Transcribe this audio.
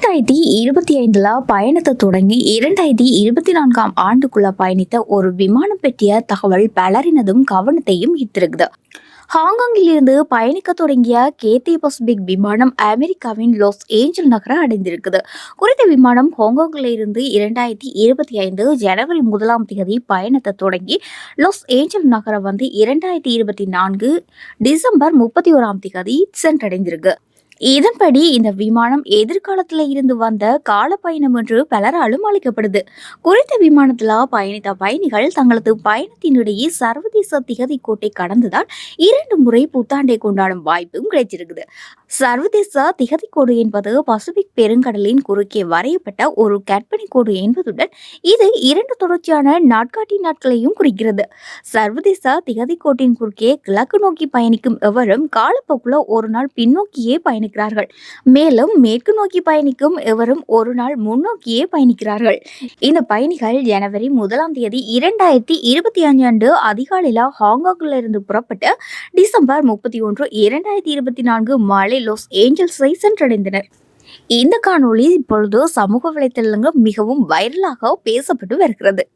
இரண்டாயிரத்தி இருபத்தி ஐந்துல பயணத்தை தொடங்கி இரண்டாயிரத்தி இருபத்தி நான்காம் ஆண்டுக்குள்ள பயணித்த ஒரு விமானம் பற்றிய தகவல் பலரினதும் கவனத்தையும் ஈர்த்திருக்குது. ஹாங்காங்கில் இருந்து பயணிக்க தொடங்கிய கேத்தி பசிபிக் விமானம் அமெரிக்காவின் லாஸ் ஏஞ்சல் நகர அடைந்திருக்குது. குறித்த விமானம் ஹாங்காங்கில் இருந்து இரண்டாயிரத்தி இருபத்தி ஐந்து ஜனவரி முதலாம் தேதி பயணத்தை தொடங்கி லாஸ் ஏஞ்சல் நகரம் வந்து இரண்டாயிரத்தி இருபத்தி நான்கு டிசம்பர் முப்பத்தி ஓராம் தேதி சென்றடைந்திருக்கு. இதன்படி இந்த விமானம் எதிர்காலத்துல இருந்து வந்த கால பயணம் என்று பலராலும் அழைக்கப்படுது. குறித்த விமானத்துல பயணித்த பயணிகள் தங்களது பயணத்தினிடையே சர்வதேச திகதி கோட்டை கடந்துதான் இரண்டு முறை புத்தாண்டை கொண்டாடும் வாய்ப்பும் கிடைச்சிருக்குது. சர்வதேச திகதி கோடு என்பது பசிபிக் பெருங்கடலின் குறுக்கே வரையப்பட்ட ஒரு கற்பனை கோடு என்பதுடன் இது இரண்டு தொடர்ச்சியான நாட்காட்டி நாட்களையும் குறிக்கிறது. சர்வதேச திகதி கோட்டின் குறுக்கே கிழக்கு நோக்கி பயணிக்கும் எவரும் காலப்போக்குல ஒரு நாள் பின்னோக்கியே பயணிக்கிறார்கள். மேலும் மேற்கு நோக்கி பயணிக்கும் எவரும் ஒரு நாள் முன்னோக்கியே பயணிக்கிறார்கள். இந்த பயணிகள் ஜனவரி முதலாம் தேதி இரண்டாயிரத்தி இருபத்தி அஞ்சு ஆண்டு அதிகாலையில் ஹாங்காங்கிலிருந்து புறப்பட்டு டிசம்பர் முப்பத்தி ஒன்று இரண்டாயிரத்தி இருபத்தி நான்கு மாலை லாஸ் ஏஞ்சல்ஸை சென்றடைந்தனர். இந்த காணொளி இப்பொழுது சமூக வலைத்தளங்கள் மிகவும் வைரலாக பேசப்பட்டு வருகிறது.